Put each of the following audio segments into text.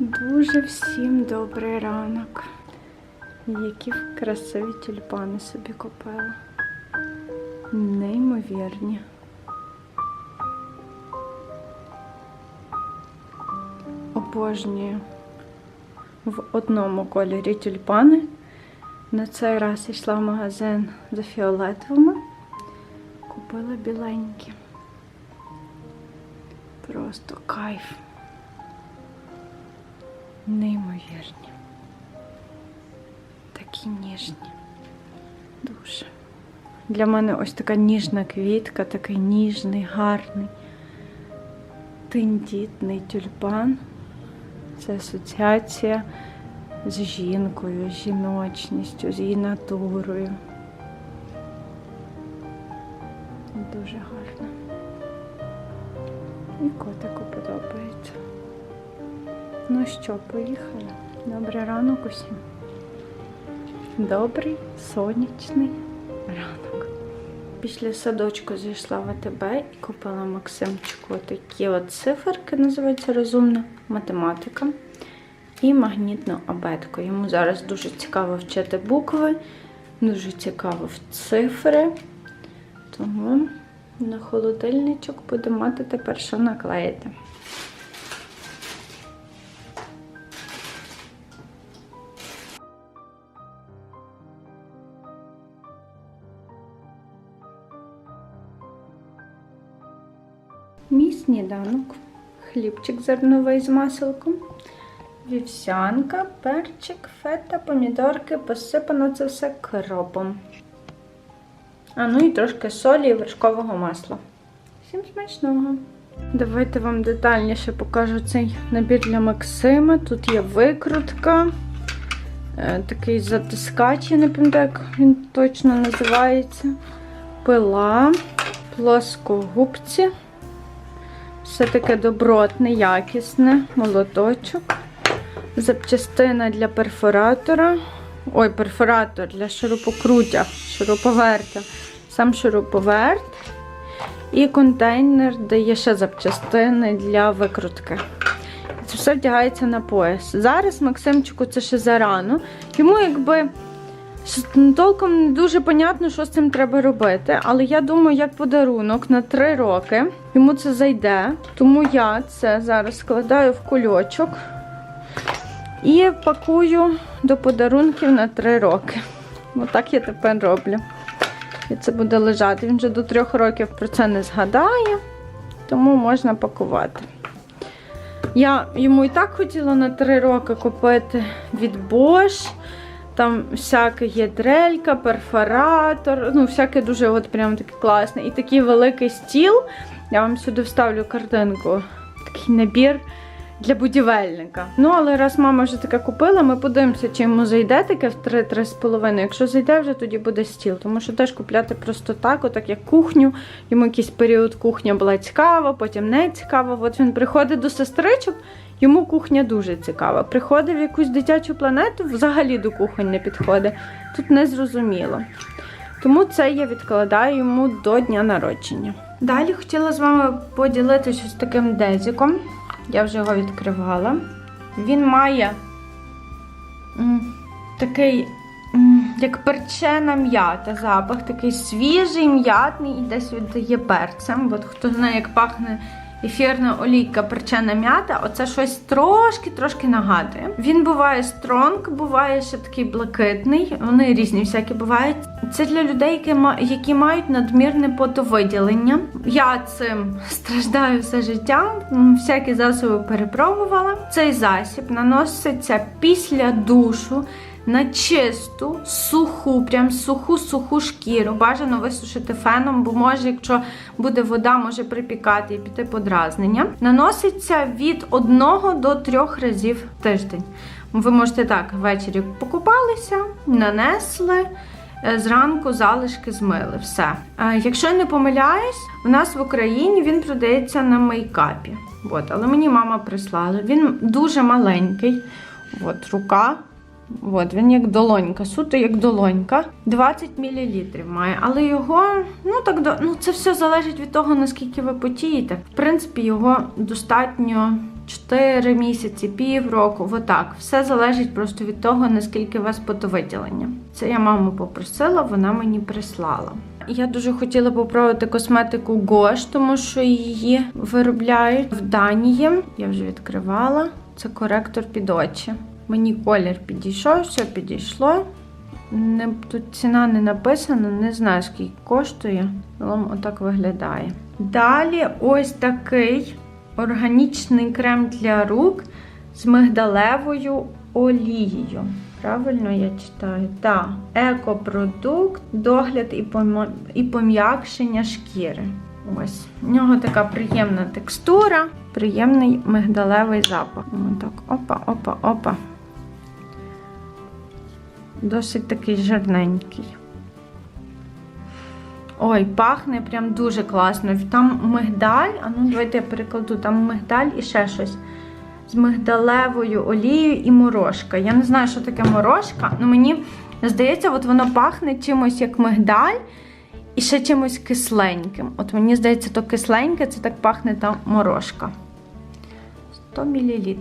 Дуже всім добрий ранок. Які красиві тюльпани собі купила. Неймовірні. Обожнюю в одному кольорі тюльпани. На цей раз йшла в магазин за фіолетовими. Купила біленькі. Просто кайф. Неймовірні. Такі ніжні. Дуже. Для мене ось така ніжна квітка, такий ніжний, гарний, тендітний тюльпан. Це асоціація з жінкою, з жіночністю, з її натурою. Дуже гарно. І котику подобається. Ну що, поїхали. Добрий ранок усім. Добрий сонячний ранок. Після садочку зайшла в АТБ і купила Максимчику такі от циферки, називається розумна математика. І магнітну абетку. Йому зараз дуже цікаво вчити букви, дуже цікаво в цифри. Тому на холодильничок буде мати тепер що наклеїти. Мій сніданок. Хлібчик зерновий з маселком, вівсянка, перчик, фета, помідорки, посипано це все кропом. А ну і трошки солі і вершкового масла. Всім смачного! Давайте вам детальніше покажу цей набір для Максима. Тут є викрутка, е, такий затискач, я не пам'ятаю, як він точно називається. Пила, плоскогубці. Все таке добротне, якісне, молоточок. Запчастина для перфоратора. Ой, перфоратор для шурупокрутя, шуруповерта. Сам шуруповерт. І контейнер, де є ще запчастини для викрутки. Це все вдягається на пояс. Зараз Максимчику це ще зарано. Йому якби. Щось Толком не дуже понятно, що з цим треба робити, але я думаю, як подарунок на 3 роки йому це зайде. Тому я це зараз складаю в кульочок і пакую до подарунків на 3 роки. Отак я тепер роблю. І це буде лежати. Він вже до 3 років про це не згадає, тому можна пакувати. Я йому і так хотіла на 3 роки купити від Bosch. Там всяке є дрелька, перфоратор, ну, всяке дуже от прям таке класне. І такий великий стіл. Я вам сюди вставлю картинку. Такий набір для будівельника. Ну, але раз мама вже таке купила, ми подивимося, чи йому зайде таке в 3-3,5. Якщо зайде, вже тоді буде стіл. Тому що теж купляти просто так, отак як кухню. Йому якийсь період кухня була цікава, потім не цікава. От він приходить до сестричок. Йому кухня дуже цікава. Приходить в якусь дитячу планету, взагалі до кухонь не підходить. Тут не зрозуміло. Тому це я відкладаю йому до дня народження. Далі хотіла з вами поділитися з таким дезиком. Я вже його відкривала. Він має такий, як перчена м'ята, запах, такий свіжий, м'ятний і десь віддає перцем. От хто знає, як пахне ефірна олійка перчена м'ята, оце щось трошки-трошки нагадує. Він буває стронг, буває ще такий блакитний, вони різні всякі бувають. Це для людей, які, мають надмірне потовиділення. Я цим страждаю все життя, всякі засоби перепробувала. Цей засіб наноситься після душу на чисту, суху, прям суху-суху шкіру. Бажано висушити феном, бо може, якщо буде вода, може припікати і піти подразнення. Наноситься від 1 до 3 разів в тиждень. Ви можете так ввечері покупалися, нанесли. е, Зранку залишки змили, все. Е, Якщо я не помиляюсь, у нас в Україні він продається на мейкапі. От, але мені мама прислала. Він дуже маленький. От, рука От, він як долонька, суто як долонька. 20 мл має. Але його, ну так ну це все залежить від того, наскільки ви потієте. В принципі, його достатньо 4 місяці, півроку, отак. Все залежить просто від того, наскільки у вас потовиділення. Це я маму попросила, вона мені прислала. Я дуже хотіла попробувати косметику Gosh, тому що її виробляють в Данії. Я вже відкривала. Це коректор під очі. Мені колір підійшов, все підійшло. Не, тут ціна не написана, не знаю, скільки коштує. Загалом отак виглядає. Далі ось такий органічний крем для рук з мигдалевою олією. Правильно я читаю? Так. Екопродукт, догляд і, пом'якшення шкіри. Ось. У нього така приємна текстура, приємний мигдалевий запах. Отак, опа, опа, опа. Досить такий жирненький. Ой, пахне прям дуже класно. Там мигдаль, а ну давайте я перекладу, там мигдаль і ще щось. З мигдалевою олією і морошка. Я не знаю, що таке морошка, але мені здається, от воно пахне чимось як мигдаль і ще чимось кисленьким. От мені здається, то кисленьке, це так пахне та морошка. 100 мл.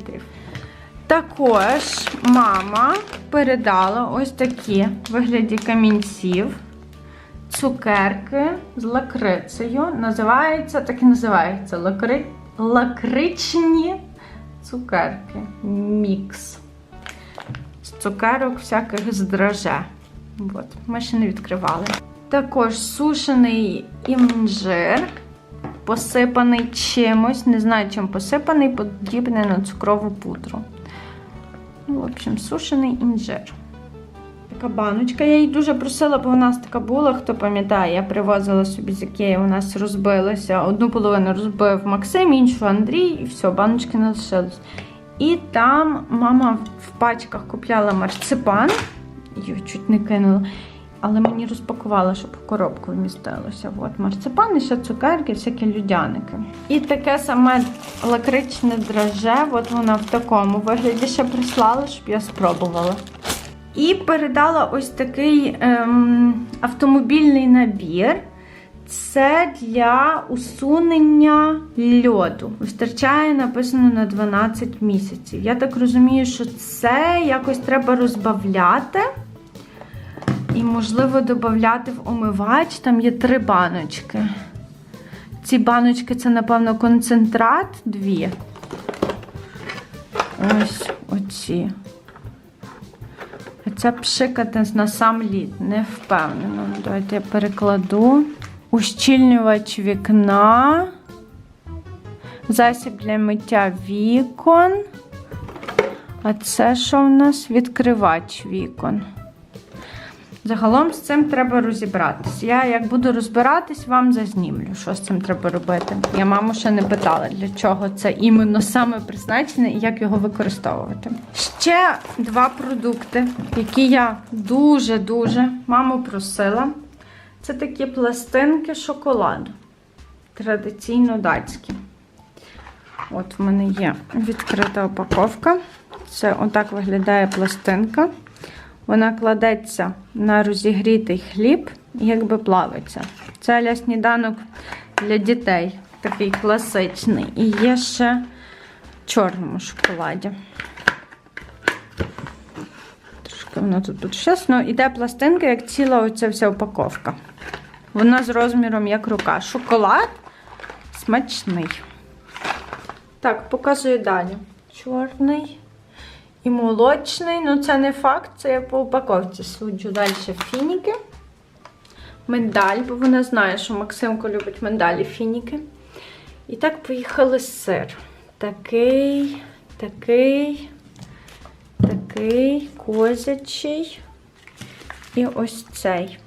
Також мама передала ось такі вигляді камінців цукерки з лакрицею. Називається, так і називається лакри... лакричні цукерки. Мікс. З цукерок всяких з драже. От, ми ще не відкривали. Також сушений інжир, посипаний чимось, не знаю, чим посипаний, подібний на цукрову пудру. Ну, в общем, сушений інжир. Така баночка. Я її дуже просила, бо у нас така була, хто пам'ятає, я привозила собі з Ікеї, у нас розбилася. Одну половину розбив Максим, іншу Андрій, і все, баночки не лишились. І там мама в пачках купляла марципан, його чуть не кинула. Але мені розпакувала, щоб в коробку вмістилося. От марципан, і ще цукерки, всякі людяники. І таке саме лакричне драже, от вона в такому вигляді ще прислала, щоб я спробувала. І передала ось такий ем, автомобільний набір. Це для усунення льоду. Вистачає написано на 12 місяців. Я так розумію, що це якось треба розбавляти. І, можливо, додати в омивач. Там є три баночки. Ці баночки це, напевно, концентрат дві. Ось оці. Це пшикати на сам лід, не впевнено. Давайте я перекладу. Ущільнювач вікна. Засіб для миття вікон. А це що в нас? Відкривач вікон. Загалом з цим треба розібратись. Я як буду розбиратись, вам зазнімлю, що з цим треба робити. Я маму ще не питала, для чого це іменно саме призначене і як його використовувати. Ще два продукти, які я дуже-дуже маму просила. Це такі пластинки шоколаду. Традиційно датські. От в мене є відкрита упаковка. Це отак виглядає пластинка. Вона кладеться на розігрітий хліб і якби плавиться. Це для сніданок для дітей, такий класичний. І є ще в чорному шоколаді. Трошки воно тут тут чесно. Іде пластинка, як ціла оця вся упаковка. Вона з розміром як рука. Шоколад смачний. Так, показую далі. Чорний. І молочний, ну це не факт, це я по упаковці суджу. Далі фініки. Миндаль, бо вона знає, що Максимко любить миндалі фініки. І так поїхали сир. Такий, такий, такий, козячий. І ось цей.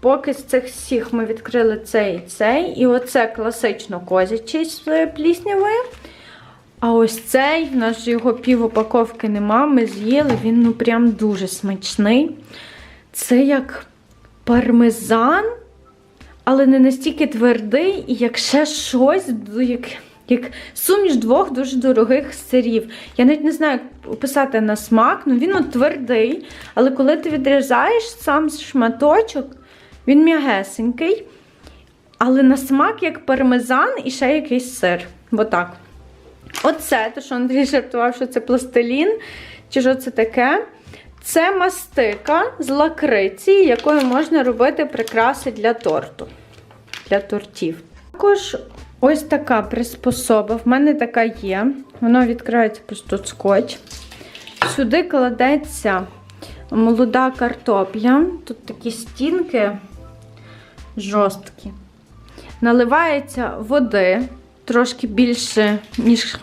Поки з цих всіх ми відкрили цей і цей. І оце класично козячий з пліснявою. А ось цей, в нас його пів упаковки нема, ми з'їли, він ну прям дуже смачний. Це як пармезан, але не настільки твердий, і як ще щось, як, як суміш двох дуже дорогих сирів. Я навіть не знаю, як описати на смак, ну він от твердий, але коли ти відрізаєш сам шматочок, він м'ягесенький, але на смак як пармезан і ще якийсь сир. Отак. Оце, те, що Андрій жартував, що це пластилін, чи що це таке. Це мастика з лакриці, якою можна робити прикраси для торту, для тортів. Також ось така приспособа. В мене така є. Воно відкривається просто скотч. Сюди кладеться молода картопля. Тут такі стінки жорсткі. Наливається води трошки більше, ніж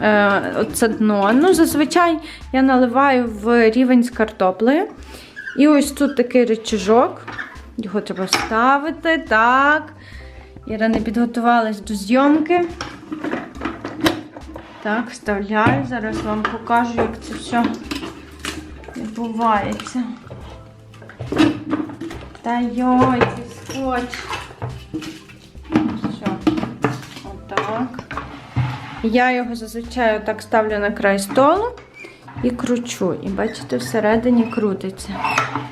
е, це дно. Ну, зазвичай я наливаю в рівень з картоплею. І ось тут такий речажок. Його треба ставити. Так. Іра не підготувалась до зйомки. Так, вставляю. Зараз вам покажу, як це все відбувається. Та йой, цей скотч. Отак. Я його зазвичай так ставлю на край столу і кручу. І бачите, всередині крутиться.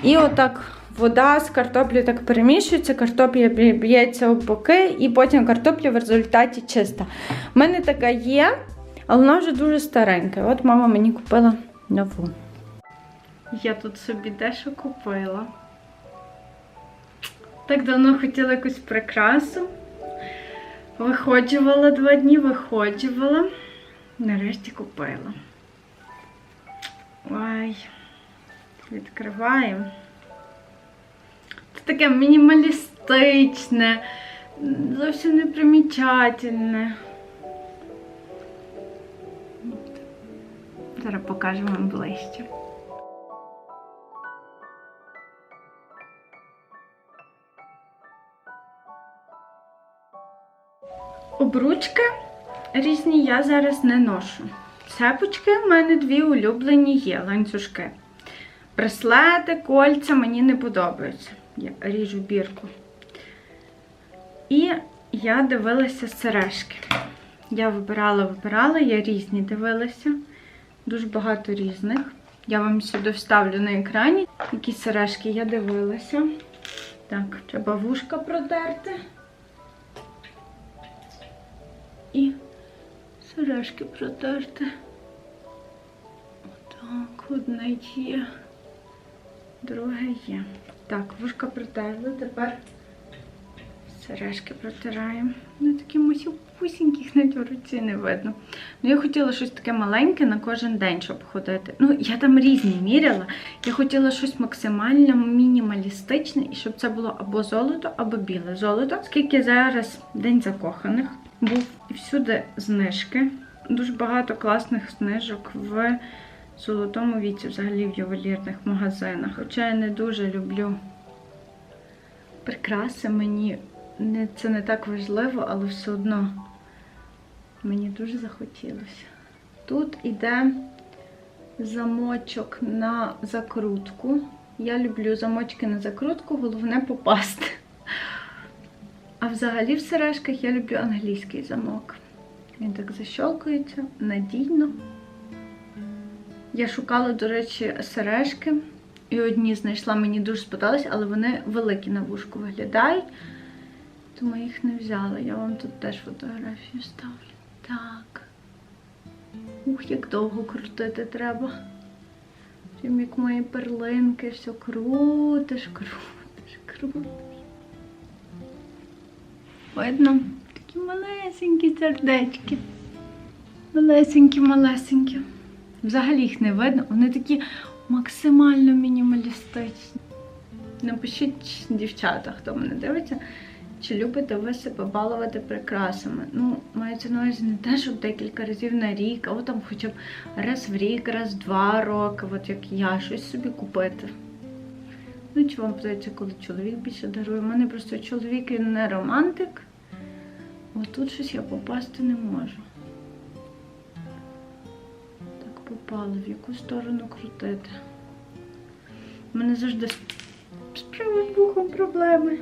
І отак вода з картоплею так перемішується, картопля б'ється об боки, і потім картопля в результаті чиста. У мене така є, але вона вже дуже старенька. От мама мені купила нову. Я тут собі дещо купила. Так давно хотіла якусь прикрасу. Виходжувала два дні, виходжувала. Нарешті купила. Ой, відкриваємо. Це таке мінімалістичне, зовсім непримічательне. Зараз покажу вам ближче. Обручки різні я зараз не ношу. Цепочки в мене дві улюблені є ланцюжки. Браслети, кольця мені не подобаються. Я ріжу бірку. І я дивилася сережки. Я вибирала, вибирала, я різні дивилася. Дуже багато різних. Я вам сюди вставлю на екрані, які сережки я дивилася. Так, треба вушка продерти. І сережки протерти. Так, одне є, друге є. Так, вушка протерли, тепер сережки протираємо. Ну, такі масюпусіньких навіть в руці не видно. Ну, я хотіла щось таке маленьке на кожен день, щоб ходити. Ну, я там різні міряла. Я хотіла щось максимально мінімалістичне, і щоб це було або золото, або біле золото. Оскільки зараз день закоханих був всюди знижки. Дуже багато класних знижок в золотому віці, взагалі в ювелірних магазинах. Хоча я не дуже люблю прикраси, мені це не так важливо, але все одно мені дуже захотілося. Тут іде замочок на закрутку. Я люблю замочки на закрутку, головне попасти. А взагалі в сережках я люблю англійський замок. Він так защолкується надійно. Я шукала, до речі, сережки. І одні знайшла, мені дуже сподобались, але вони великі на вушку виглядають. Тому їх не взяла. Я вам тут теж фотографію ставлю. Так. Ух, як довго крутити треба. Прям як мої перлинки, все крутиш, крутиш, крутиш. Видно? Такі малесенькі сердечки. Малесенькі, малесенькі. Взагалі їх не видно. Вони такі максимально мінімалістичні. Напишіть, дівчата, хто мене дивиться, чи любите ви себе балувати прикрасами. Ну, мається на увазі не те, щоб декілька разів на рік, а от там хоча б раз в рік, раз в два роки, от як я, щось собі купити. Ну, чи вам подобається, коли чоловік більше дарує? У мене просто чоловік не романтик. От тут щось я попасти не можу. Так попало, в яку сторону крутити. У мене завжди з правим вухом проблеми.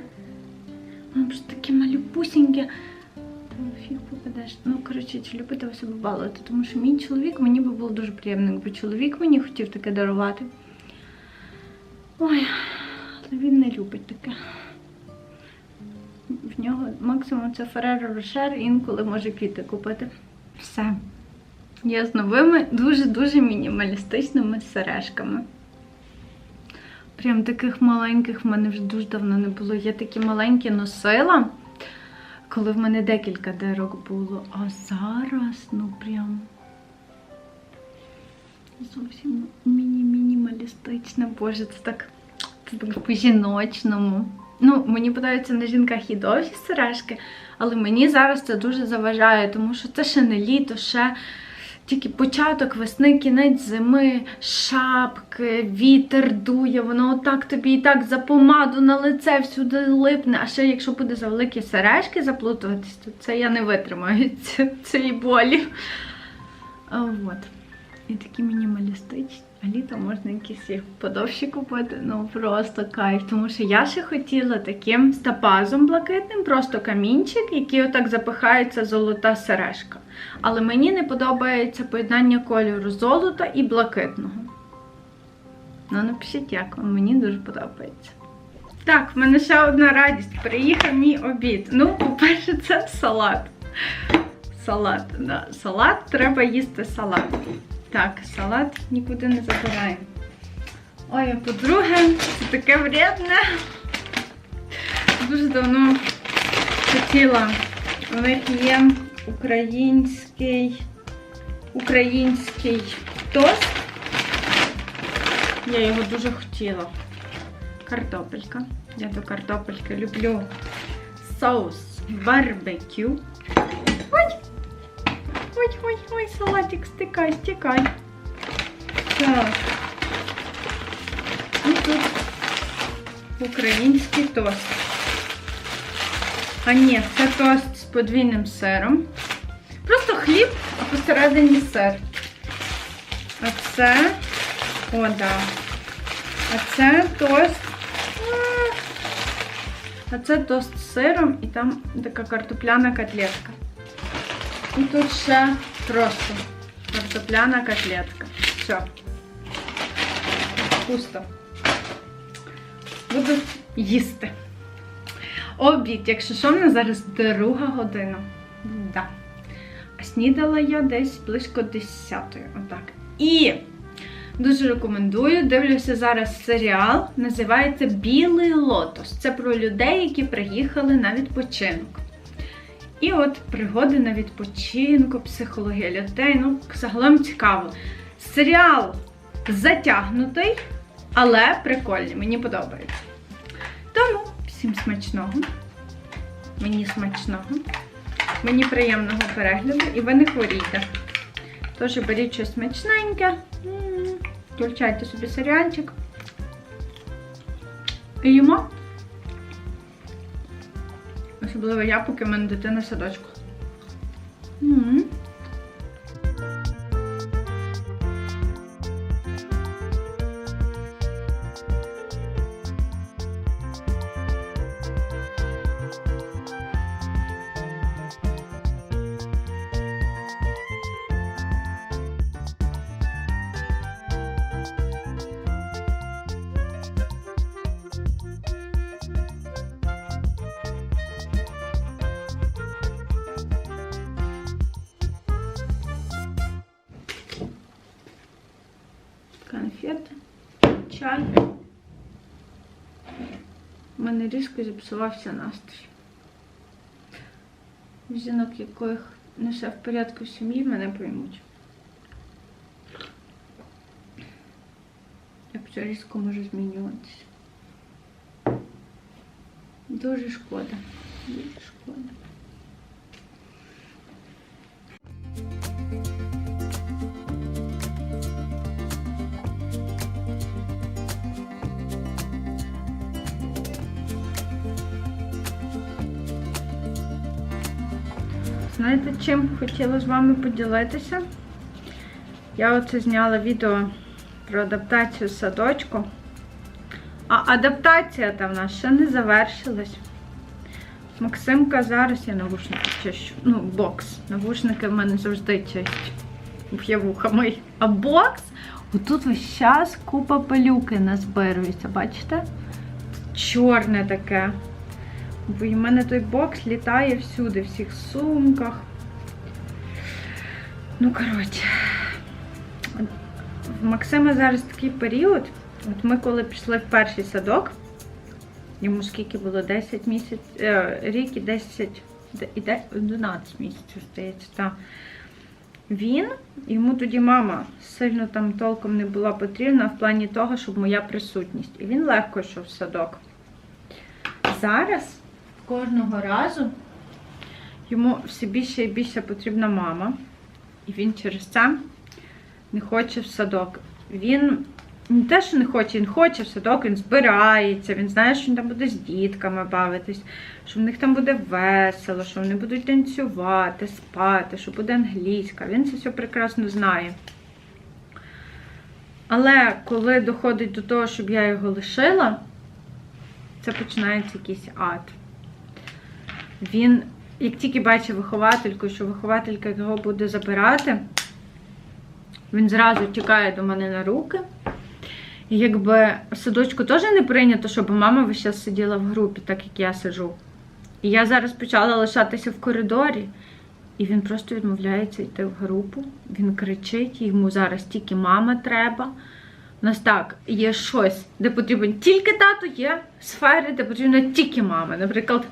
Воно просто таке малюпусіньке. Фіг попадеш. Ну, коротше, чи любите ви себе балувати? Тому що мій чоловік мені би було дуже приємно, якби чоловік мені хотів таке дарувати. Ой, він не любить таке. В нього максимум це Ferrero Rocher, інколи може квіти купити. Все. Я з новими дуже-дуже мінімалістичними сережками. Прям таких маленьких в мене вже дуже давно не було. Я такі маленькі носила, коли в мене декілька дирок було. А зараз, ну прям зовсім міні-мінімалістичне. Боже, це так, по-жіночному. Ну, мені подобаються на жінках і довгі сережки, але мені зараз це дуже заважає, тому що це ще не літо, ще тільки початок весни, кінець зими, шапки, вітер дує, воно отак тобі і так за помаду на лице всюди липне. А ще якщо буде за великі сережки заплутуватись, то це я не витримаю цієї болі. От. І такі мінімалістичні. А літо можна якісь їх подовші купити. Ну просто кайф. Тому що я ще хотіла таким стапазом блакитним, просто камінчик, який отак запихається золота сережка. Але мені не подобається поєднання кольору золота і блакитного. Ну, напишіть, як вам, мені дуже подобається. Так, в мене ще одна радість. Приїхав мій обід. Ну, по-перше, це салат. Салат, да. Салат треба їсти салат. Так, салат нікуди не забираємо. Ой, а по-друге, це таке вредне. Дуже давно хотіла. У них є український, український тост. Я його дуже хотіла. Картопелька. Я до картопельки люблю соус барбекю. Ой! Ой, ой, ой, салатик, стикай, стикай. Так. І тут український тост. А ні, це тост з подвійним сиром. Просто хліб, а посередині сир. А це. О, да. А це тост. А це тост з сиром і там така картопляна котлетка. І тут ще просто картопляна котлетка. Все. Пусто. Буду їсти. Обід, якщо що, в мене зараз друга година. Да. А снідала я десь близько 10 Отак. І дуже рекомендую. Дивлюся зараз серіал. Називається Білий лотос. Це про людей, які приїхали на відпочинок. І от пригоди на відпочинку, психологія людей. Ну, загалом цікаво. Серіал затягнутий, але прикольний, мені подобається. Тому всім смачного. Мені смачного. Мені приємного перегляду і ви не хворійте. Тож беріть щось смачненьке. Включайте собі серіальчик. І їмо. Особливо я, поки в мене дитина садочку. М. конфети, чай. У мене різко зіпсувався настрій. Жінок, яких не все в порядку в сім'ї, мене поймуть. Як все різко може змінюватися. Дуже шкода. Дуже шкода. Знаєте, чим хотіла з вами поділитися? Я оце зняла відео про адаптацію садочку. А адаптація там в нас ще не завершилась. Максимка зараз я навушники чищу. Ну, бокс. Навушники в мене завжди чисті. Є вуха. А бокс, отут весь час купа пилюки назбирується, бачите? Чорне таке. Бо в мене той бокс літає всюди, в всіх сумках. Ну, коротше, в Максима зараз такий період. От ми коли пішли в перший садок, йому скільки було? 10 місяців, е, рік і 10, і 11 місяців, здається, так. Він, йому тоді мама сильно там толком не була потрібна в плані того, щоб моя присутність. І він легко йшов в садок. Зараз кожного разу йому все більше і більше потрібна мама. І він через це не хоче в садок. Він не те, що не хоче, він хоче в садок, він збирається, він знає, що він там буде з дітками бавитись, що в них там буде весело, що вони будуть танцювати, спати, що буде англійська. Він це все прекрасно знає. Але коли доходить до того, щоб я його лишила, це починається якийсь ад. Він, як тільки бачить виховательку, що вихователька його буде забирати, він зразу тікає до мене на руки. Якби в садочку теж не прийнято, щоб мама весь час сиділа в групі, так як я сиджу. І я зараз почала лишатися в коридорі, і він просто відмовляється йти в групу. Він кричить, йому зараз тільки мама треба. У нас так, є щось, де потрібен тільки тато, є сфери, де потрібна тільки мама. Наприклад,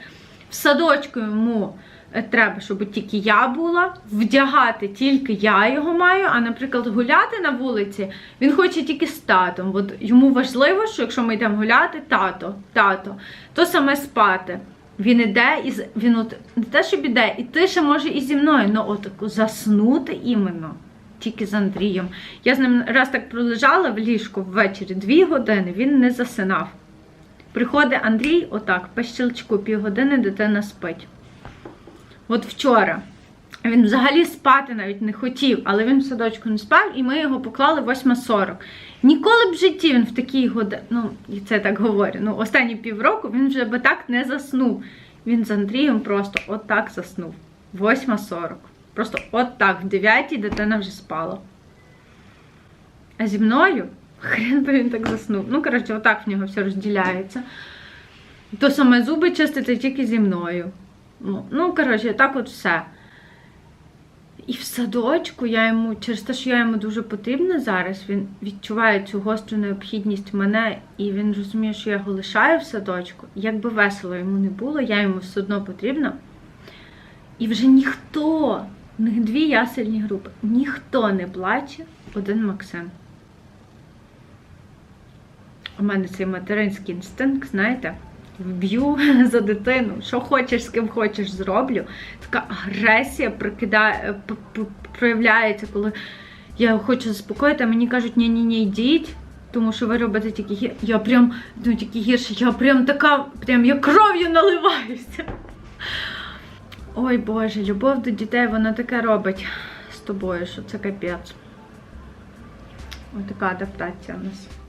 в садочку йому е, треба, щоб тільки я була, вдягати тільки я його маю, а, наприклад, гуляти на вулиці він хоче тільки з татом. От йому важливо, що якщо ми йдемо гуляти, тато, тато, то саме спати. Він іде і він от не те, щоб іде, і ти ще може і зі мною, ну от заснути іменно. Тільки з Андрієм. Я з ним раз так пролежала в ліжку ввечері дві години, він не засинав. Приходить Андрій, отак, по щелчку, півгодини дитина спить. От вчора. Він взагалі спати навіть не хотів, але він в садочку не спав, і ми його поклали 8.40. Ніколи б в житті він в такій годині, ну, це так говорю, ну, останні півроку він вже би так не заснув. Він з Андрієм просто отак заснув. 8.40. Просто от так, в 9 дитина вже спала. А зі мною хрен би він так заснув. Ну, коротше, отак в нього все розділяється. То саме зуби чистити тільки зі мною. Ну, ну коротше, так от все. І в садочку я йому, через те, що я йому дуже потрібна зараз, він відчуває цю гостру необхідність мене, і він розуміє, що я його лишаю в садочку. Як би весело йому не було, я йому все одно потрібна. І вже ніхто, в них дві ясельні групи, ніхто не плаче, один Максим. У мене цей материнський інстинкт, знаєте, вб'ю за дитину, що хочеш, з ким хочеш, зроблю. Така агресія п- проявляється, коли я хочу заспокоїти, а мені кажуть, ні ні ні йдіть, тому що ви робите тільки гірше. Я прям, ну тільки гірше, я прям така, прям я кров'ю наливаюся. Ой Боже, любов до дітей, вона таке робить з тобою, що це капець. Ось така адаптація у нас.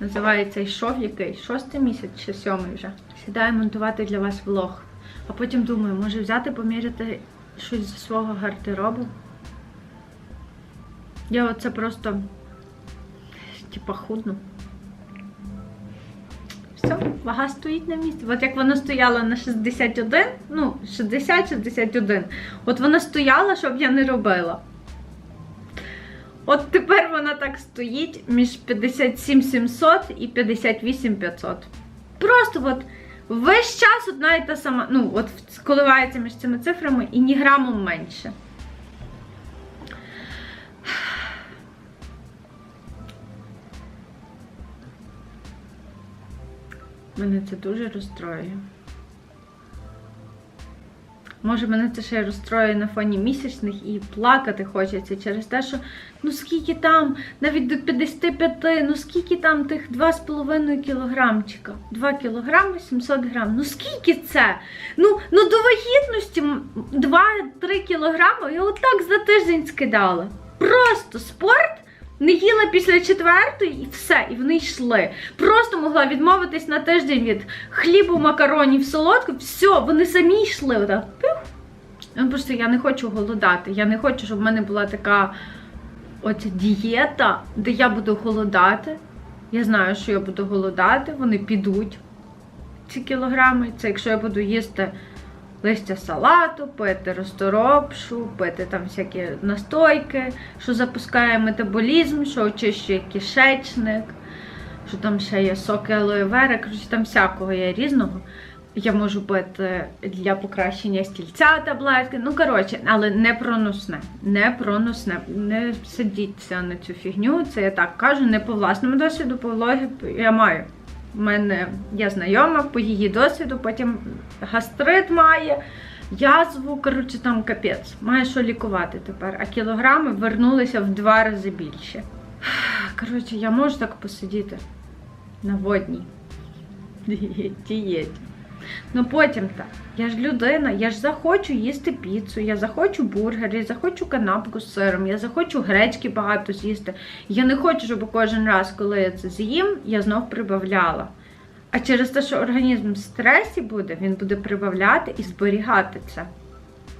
Називається йшов який? Шостий місяць чи сьомий вже. Сідаю монтувати для вас влог. А потім думаю, може взяти, поміряти щось зі свого гардеробу. Я оце просто типа худну. Все, вага стоїть на місці. От як вона стояла на 61, ну, 60-61, от вона стояла, щоб я не робила. От тепер вона так стоїть між 57 700 і 58 500. Просто от весь час одна і та сама, ну, от коливається між цими цифрами і ні грамом менше. Мене це дуже розстроює. Може, мене це ще розстроює на фоні місячних і плакати хочеться через те, що ну скільки там, навіть до 55, ну скільки там тих 2,5 кілограмчика. 2 кілограми 700 грам. Ну скільки це? Ну, ну до вагітності 2-3 кілограми я отак за тиждень скидала. Просто спорт. Не їла після четвертої і все, і вони йшли. Просто могла відмовитись на тиждень від хлібу, макаронів, солодку. Все, вони самі йшли. Отак. Просто я не хочу голодати. Я не хочу, щоб в мене була така оця дієта, де я буду голодати. Я знаю, що я буду голодати, вони підуть ці кілограми. Це якщо я буду їсти листя салату, пити розторопшу, пити там всякі настойки, що запускає метаболізм, що очищує кишечник, що там ще є соки алоє вера, коротше, там всякого є різного. Я можу пити для покращення стільця таблетки. Ну, коротше, але не проносне. Не проносне. Не сидіться на цю фігню. Це я так кажу, не по власному досвіду, по влогі я маю. У мене є знайома по її досвіду, потім гастрит має, язву, коротше, там капець. Має що лікувати тепер. А кілограми вернулися в два рази більше. Коротше, я можу так посидіти на водній дієті. Ну потім так. Я ж людина, я ж захочу їсти піцу, я захочу бургер, я захочу канапку з сиром, я захочу гречки багато з'їсти. Я не хочу, щоб кожен раз, коли я це з'їм, я знов прибавляла. А через те, що організм в стресі буде, він буде прибавляти і зберігати це.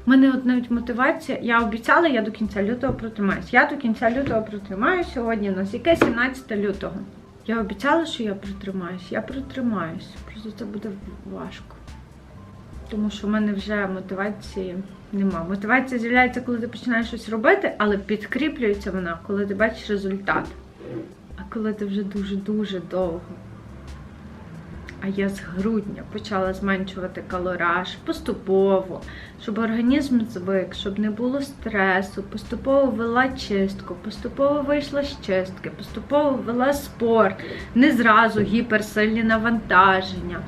У мене от навіть мотивація, я обіцяла, я до кінця лютого протримаюсь. Я до кінця лютого протримаюсь. Сьогодні у нас яке 17 лютого. Я обіцяла, що я притримаюсь, Я притримаюсь. Просто це буде важко. Тому що в мене вже мотивації нема. Мотивація з'являється, коли ти починаєш щось робити, але підкріплюється вона, коли ти бачиш результат. А коли ти вже дуже-дуже довго. А я з грудня почала зменшувати калораж поступово, щоб організм звик, щоб не було стресу, поступово вела чистку, поступово вийшла з чистки, поступово вела спорт, не зразу гіперсильні навантаження.